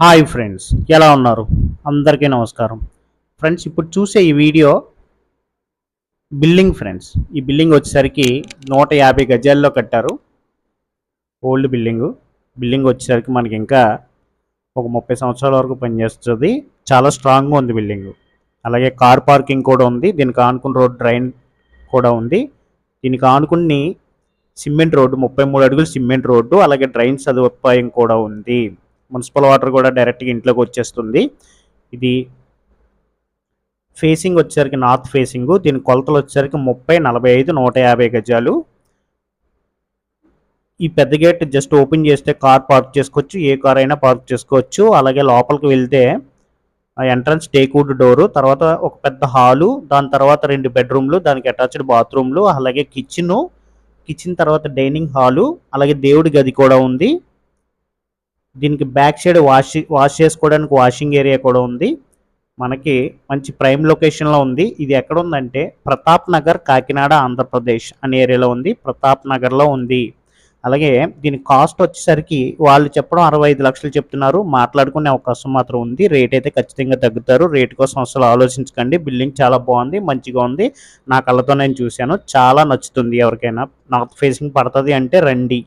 Hi friends ఎలా ఉన్నారు? అందరికీ నమస్కారం. ఫ్రెండ్స్ ఇప్పుడు చూసే ఈ వీడియో బిల్డింగ్ ఫ్రెండ్స్. ఈ బిల్డింగ్ వచ్చేసరికి నూట యాభై గజాల్లో కట్టారు. ఓల్డ్ బిల్డింగు బిల్డింగ్ వచ్చేసరికి మనకి ఇంకా ఒక ముప్పై సంవత్సరాల వరకు పనిచేస్తుంది. చాలా స్ట్రాంగ్గా ఉంది బిల్డింగ్ అలాగే కార్ పార్కింగ్ కూడా ఉంది. దీనికి ఆనుకున్న రోడ్ డ్రైన్ కూడా ఉంది. దీనికి ఆనుకుని సిమెంట్ రోడ్డు ముప్పై మూడు అడుగులు సిమెంట్ రోడ్డు అలాగే డ్రైన్ సదుపాయం కూడా ఉంది. మున్సిపల్ వాటర్ కూడా డైరెక్ట్గా ఇంట్లోకి వచ్చేస్తుంది. ఇది ఫేసింగ్ వచ్చేసరికి నార్త్ ఫేసింగ్ దీని కొలతలు వచ్చేసరికి ముప్పై నలభై ఐదు నూట యాభై గజాలు. ఈ పెద్ద గేట్ జస్ట్ ఓపెన్ చేస్తే కార్ పార్క్ చేసుకోవచ్చు ఏ కార్ అయినా పార్క్ చేసుకోవచ్చు. అలాగే లోపలికి వెళ్తే ఎంట్రన్స్ టేక్వుడ్ డోరు తర్వాత ఒక పెద్ద హాలు దాని తర్వాత రెండు బెడ్రూమ్లు దానికి అటాచ్డ్ బాత్రూమ్లు అలాగే కిచెను కిచెన్ తర్వాత డైనింగ్ హాలు అలాగే దేవుడి గది కూడా ఉంది. దీనికి బ్యాక్ సైడ్ వాష్ వాష్ చేసుకోవడానికి వాషింగ్ ఏరియా కూడా ఉంది. మనకి మంచి ప్రైమ్ లొకేషన్లో ఉంది. ఇది ఎక్కడ ఉందంటే ప్రతాప్ నగర్ కాకినాడ ఆంధ్రప్రదేశ్ అనే ఏరియాలో ఉంది. ప్రతాప్ నగర్లో ఉంది. అలాగే దీని కాస్ట్ వచ్చేసరికి వాళ్ళు చెప్పడం అరవై ఐదు లక్షలు చెప్తున్నారు. మాట్లాడుకునే అవకాశం మాత్రం ఉంది. రేట్ అయితే ఖచ్చితంగా తగ్గుతారు. రేట్ కోసం అసలు ఆలోచించకండి. బిల్డింగ్ చాలా బాగుంది. మంచిగా ఉంది. నా కళ్ళతో నేను చూశాను. చాలా నచ్చుతుంది ఎవరికైనా. నార్త్ ఫేసింగ్ పడుతుంది అంటే రండి.